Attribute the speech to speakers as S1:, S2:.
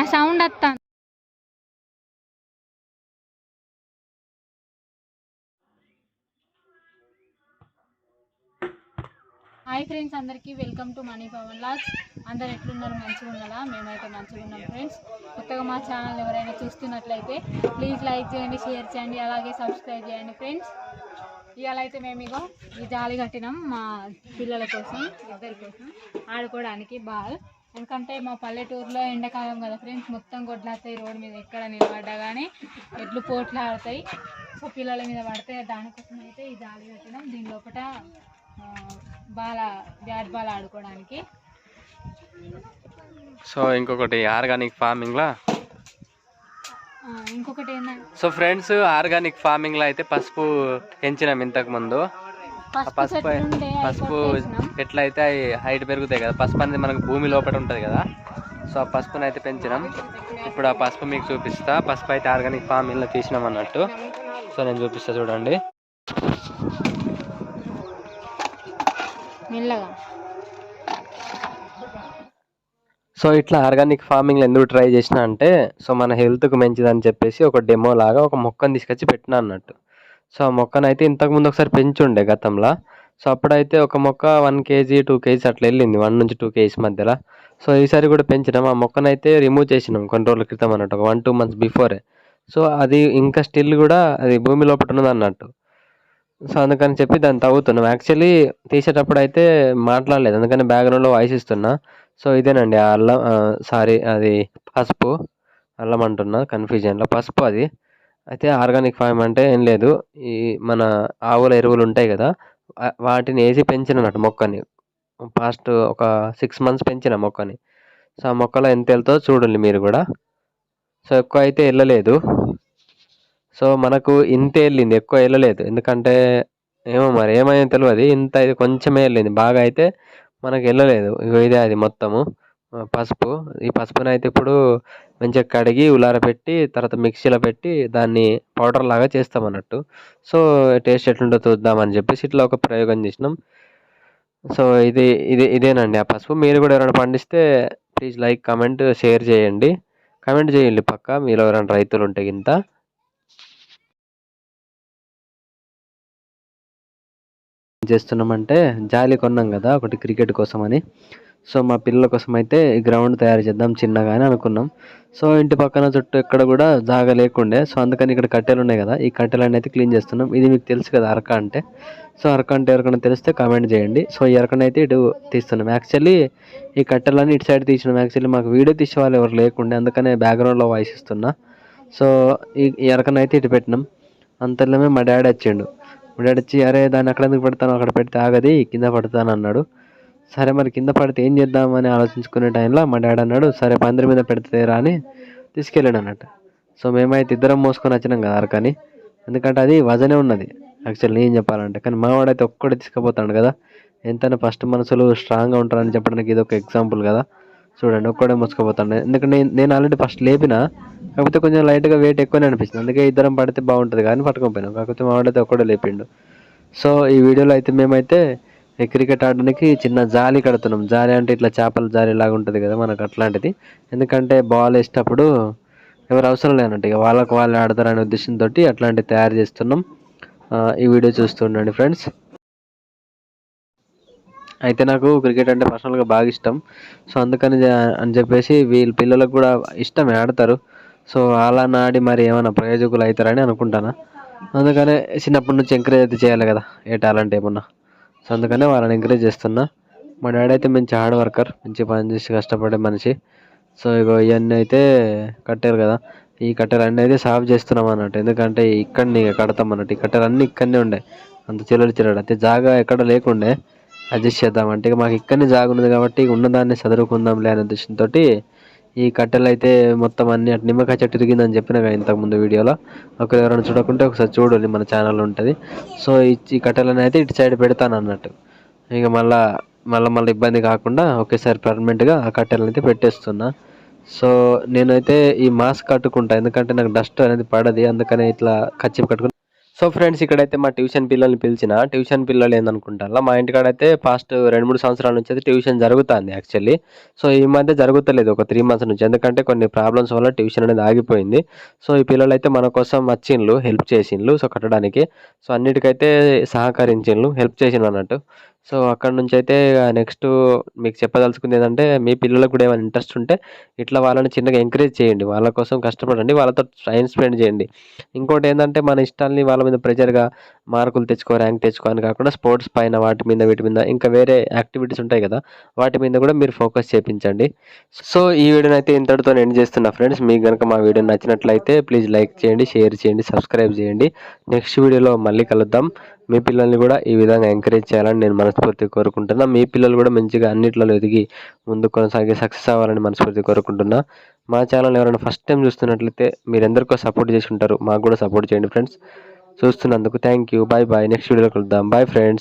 S1: ఆ సౌండ్ వస్తా hi friends అందరికీ వెల్కమ్ టు మనీ పవన్ లాజ్. అందరు ఎట్లున్నారు? మంచిగా ఉన్నారా? మేమైతే మంచిగా ఉన్నాం ఫ్రెండ్స్. కొత్తగా మా ఛానల్ ఎవరైనా చూస్తున్నట్లయితే ప్లీజ్ లైక్ చేయండి షేర్ చేయండి అలాగే సబ్స్క్రైబ్ చేయండి ఫ్రెండ్స్. ఇవాళ అయితే మేము ఇగో ఈ జాలి కట్టినాం మా పిల్లల కోసం ఇద్దరి కోసం ఆడుకోవడానికి బాల్. ఎందుకంటే మా పల్లెటూరులో ఎండాకాలం కదా ఫ్రెండ్స్ మొత్తం గొడ్లాస్తాయి రోడ్డు మీద ఎక్కడ నిలబడ్డా కానీ ఎడ్లు పోట్లు ఆడతాయి. సో పిల్లల మీద పడితే దానికోసం అయితే ఈ జాలి కట్టినాం దీని లోపల బాల బ్యాట్ బాల్ ఆడుకోవడానికి.
S2: సో ఇంకొకటి ఆర్గానిక్ ఫార్మింగ్లా?
S1: ఇంకొకటి ఏంటంటే
S2: సో ఫ్రెండ్స్ ఆర్గానిక్ ఫార్మింగ్లో అయితే పసుపు పెంచినాం ఇంతకు ముందు. ఆ
S1: పసుపు
S2: పసుపు. ఎట్లయితే అవి హైట్ పెరుగుతాయి కదా. పసుపు అనేది మనకు భూమి లోపల ఉంటుంది కదా. సో ఆ పసుపుని అయితే పెంచినాం. ఇప్పుడు ఆ పసుపు మీకు చూపిస్తా. పసుపు అయితే ఆర్గానిక్ ఫార్మింగ్లో తీసినాం అన్నట్టు. సో నేను చూపిస్తా చూడండి.
S1: మెల్లగా.
S2: సో ఇట్లా ఆర్గానిక్ ఫార్మింగ్ ఎందుకు ట్రై చేసిన అంటే సో మన హెల్త్కి మంచిదని చెప్పేసి ఒక డెమో లాగా ఒక మొక్కను తీసుకొచ్చి పెట్టిన అన్నట్టు. సో ఆ మొక్కను అయితే ఇంతకు ఒకసారి పెంచుండే గతంలో. సో అప్పుడైతే ఒక మొక్క వన్ కేజీ టూ కేజీస్ అట్లా వెళ్ళింది వన్ నుంచి టూ కేజీస్ మధ్యలో. సో ఈసారి కూడా పెంచినాం. ఆ మొక్కను అయితే రిమూవ్ చేసినాం కొన్ని రోజుల క్రితం అన్నట్టు ఒక వన్ టూ మంత్స్ బిఫోరే. సో అది ఇంకా స్టిల్ కూడా అది భూమి లోపల ఉన్నది అన్నట్టు. సో అందుకని చెప్పి దాన్ని తవ్వుతున్నాం. యాక్చువల్లీ తీసేటప్పుడు అయితే మాట్లాడలేదు అందుకని బ్యాక్గ్రౌండ్లో వాయిస్ ఇస్తున్నా. సో ఇదేనండి ఆ అల్లం సారీ అది పసుపు అల్లం అంటున్నా కన్ఫ్యూజన్లో. పసుపు అది. అయితే ఆర్గానిక్ ఫార్మ్ అంటే ఏం లేదు. ఈ మన ఆవుల ఎరువులు ఉంటాయి కదా వాటిని వేసి పెంచిన అన్నట్టు మొక్కని. పాస్ట్ ఒక సిక్స్ మంత్స్ పెంచిన మొక్కని. సో ఆ మొక్కలో ఎంత వెళ్తుందో చూడండి మీరు కూడా. సో ఎక్కువ అయితే వెళ్ళలేదు సో మనకు ఇంతే వెళ్ళింది ఎక్కువ వెళ్ళలేదు ఎందుకంటే ఏమో మరి ఏమైందో తెలియదు ఇంత ఇది కొంచెమే వెళ్ళింది బాగా అయితే మనకు వెళ్ళలేదు ఇగో ఇదే అది మొత్తము. పసుపు. ఈ పసుపుని అయితే ఇప్పుడు మంచిగా కడిగి ఉలార పెట్టి తర్వాత మిక్సీలో పెట్టి దాన్ని పౌడర్ లాగా చేస్తాం అన్నట్టు సో టేస్ట్ ఎట్లుంటో చూద్దామని చెప్పేసి ఇట్లా ఒక ప్రయోగం చేసినాం. సో ఇది ఇది ఇదేనండి ఆ పసుపు. మీరు కూడా ఎవరైనా పండిస్తే ప్లీజ్ లైక్ కమెంట్ షేర్ చేయండి. కమెంట్ చేయండి పక్క. మీరు ఎవరైనా రైతులు ఉంటే గింత. చేస్తున్నామంటే జాలి కొన్నాం కదా ఒకటి క్రికెట్ కోసం అని సో మా పిల్లల కోసం అయితే ఈ గ్రౌండ్ తయారు చేద్దాం చిన్నగా అని అనుకున్నాం. సో ఇంటి పక్కన చుట్టూ ఎక్కడ కూడా జాగా లేకుండే. సో అందుకని ఇక్కడ కట్టెలు ఉన్నాయి కదా ఈ కట్టెలన్నీ అయితే క్లీన్ చేస్తున్నాం. ఇది మీకు తెలుసు కదా అరక అంటే. సో అరక అంటే ఎవరికైనా తెలిస్తే కామెంట్ చేయండి. సో ఈ అరకనైతే అయితే ఇటు తీస్తున్నాం. యాక్చువల్లీ ఈ కట్టెలన్నీ ఇటు సైడ్ తీసినాం. యాక్చువల్లీ మాకు వీడియో తీసే వాళ్ళు ఎవరు లేకుండే. అందుకనే బ్యాక్గ్రౌండ్లో వాయిస్ ఇస్తున్నా. సో ఈ ఈ అరకనైతే ఇటు పెట్టినాం. అంతలోనే మా డాడీ వచ్చిండు. మా డాడీ వచ్చి అరే దాన్ని అక్కడ ఎందుకు పెడతాను అక్కడ పెడితే ఆగది కింద పడతాను అన్నాడు సరే మరి కింద పడితే ఏం చేద్దామని ఆలోచించుకునే టైంలో మా డాడీ అన్నాడు సరే పందిరి మీద పెడితే రా అని తీసుకెళ్ళాడు అన్నట్టు. సో మేమైతే ఇద్దరం మోసుకొని వచ్చినాం కదా అరకని. ఎందుకంటే అది వజనే ఉన్నది. యాక్చువల్లీ నేను చెప్పాలంటే. కానీ మా వాడైతే ఒక్కడే తీసుకుపోతాడు కదా. ఎంతైనా ఫస్ట్ మనసులు స్ట్రాంగ్గా ఉంటారని చెప్పడానికి ఇది ఒక ఎగ్జాంపుల్ కదా. చూడండి ఒక్కడే మోసుకుపోతాను ఎందుకంటే నేను- నేను ఆల్రెడీ ఫస్ట్ లేపిన. కాకపోతే కొంచెం లైట్గా వెయిట్ ఎక్కువనే అనిపించింది అందుకే ఇద్దరం పడితే బాగుంటుంది కానీ పట్టుకొని పోయినాం. కాకపోతే మా వాడైతే ఒక్కడే లేపిండు. సో ఈ వీడియోలో అయితే మేమైతే క్రికెట్ ఆడడానికి చిన్న జాలి కడుతున్నాం. జాలి అంటే ఇట్లా చేపల జాలి లాగా ఉంటుంది కదా మనకు అట్లాంటిది. ఎందుకంటే బాల్ వేసేటప్పుడు ఎవరు అవసరం లేనట్టు ఇక వాళ్ళకు వాళ్ళు ఆడతారనే ఉద్దేశంతో అట్లాంటివి తయారు చేస్తున్నాం. ఈ వీడియో చూస్తుండండి ఫ్రెండ్స్. అయితే నాకు క్రికెట్ అంటే పర్సనల్గా బాగా ఇష్టం. సో అందుకని అని చెప్పేసి వీళ్ళ పిల్లలకు కూడా ఇష్టమే ఆడతారు. సో అలా ఆడి మరి ఏమైనా ప్రయోజకులు అవుతారని అనుకుంటాను. అందుకనే చిన్నప్పటి నుంచి ఎంకరేజ్ అయితే చేయాలి కదా. ఏ టాలెంట్ ఏమన్నా. సో అందుకనే వాళ్ళని ఎంకరేజ్ చేస్తున్నా. మా డాడీ అయితే మంచి హార్డ్ వర్కర్ మంచి పని చేసి కష్టపడే మనిషి. సో ఇగో ఇవన్నీ అయితే కట్టారు కదా. ఈ కట్టెలు అన్నీ అయితే సాఫ్ చేస్తున్నాం అన్నట్టు. ఎందుకంటే ఇక్కడని కడతాం అన్నట్టు. ఈ కట్టెలు అన్నీ ఇక్కడనే ఉండే. అంత చిల్లడి చిల్లడి అయితే జాగా ఎక్కడ లేకుండే. అడ్జస్ట్ చేద్దామంటే ఇక మాకు ఇక్కడనే జాగా ఉన్నది కాబట్టి ఇక ఉన్నదాన్ని చదువుకుందాంలే అనే ఉద్దేశంతో ఈ కట్టెలు అయితే మొత్తం అన్ని అటు నిమ్మకాయ చెట్టు తిరిగిందని చెప్పిన ఇంతకుముందు వీడియోలో. ఒకరు ఎవరైనా చూడకుంటే ఒకసారి చూడండి మన ఛానల్ ఉంటుంది. సో ఈ కట్టెలను అయితే ఇటు సైడ్ పెడతాను అన్నట్టు. ఇక మళ్ళా మళ్ళీ మళ్ళీ ఇబ్బంది కాకుండా ఒకేసారి పర్మనెంట్గా ఆ కట్టెలను అయితే పెట్టేస్తున్నా. సో నేనైతే ఈ మాస్క్ కట్టుకుంటా. ఎందుకంటే నాకు డస్ట్ అనేది పడది. అందుకని ఇట్లా కచ్చి కట్టుకుని సో ఫ్రెండ్స్ ఇక్కడైతే మా ట్యూషన్ పిల్లల్ని పిలిచిన ట్యూషన్ పిల్లలు ఏందనుకుంటారా మా ఇంటికాడైతే అయితే పాస్ట్ రెండు మూడు సంవత్సరాల నుంచి అయితే ట్యూషన్ జరుగుతుంది యాక్చువల్లీ సో ఈ మధ్య జరుగుతలేదు ఒక త్రీ మంత్స్ నుంచి ఎందుకంటే కొన్ని ప్రాబ్లమ్స్ వల్ల ట్యూషన్ అనేది ఆగిపోయింది. సో ఈ పిల్లలు అయితే మన కోసం వచ్చిండ్లు హెల్ప్ చేసిండ్లు సో కట్టడానికి. సో అన్నిటికైతే సహకరించిండ్లు హెల్ప్ చేసిండ్రు అన్నట్టు. సో అక్కడ నుంచి అయితే నెక్స్ట్ మీకు చెప్పదలుచుకుంది ఏంటంటే మీ పిల్లలకు కూడా ఏమైనా ఇంట్రెస్ట్ ఉంటే ఇట్లా వాళ్ళని చిన్నగా ఎంకరేజ్ చేయండి. వాళ్ళ కోసం కష్టపడండి వాళ్ళతో టైం స్పెండ్ చేయండి. ఇంకోటి ఏంటంటే మన ఇష్టాల్ని వాళ్ళ మీద ప్రెషర్గా మార్కులు తెచ్చుకో ర్యాంక్ తెచ్చుకో అని కాకుండా స్పోర్ట్స్ పైన వాటి మీద వీటి మీద ఇంకా వేరే యాక్టివిటీస్ ఉంటాయి కదా వాటి మీద కూడా మీరు ఫోకస్ చేయించండి సో ఈ వీడియోని అయితే ఇంతటితో ఎండ్ చేస్తున్నా ఫ్రెండ్స్. మీకు కనుక మా వీడియో నచ్చినట్లయితే ప్లీజ్ లైక్ చేయండి షేర్ చేయండి సబ్స్క్రైబ్ చేయండి. నెక్స్ట్ వీడియోలో మళ్ళీ కలుద్దాం. మీ పిల్లల్ని కూడా ఈ విధంగా ఎంకరేజ్ చేయాలని నేను మనస్ఫూర్తి కోరుకుంటున్నా. మీ పిల్లలు కూడా మంచిగా అన్నిట్లలో ఎదిగి ముందు కొనసాగి సక్సెస్ అవ్వాలని మనస్ఫూర్తి కోరుకుంటున్నా. మా ఛానల్ ఎవరైనా ఫస్ట్ టైం చూస్తున్నట్లయితే మీరు ఎందరికో సపోర్ట్ చేసి ఉంటారు మాకు కూడా సపోర్ట్ చేయండి friends చూస్తున్నందుకు thank you bye bye next వీడియోలో కలుద్దాం. Bye friends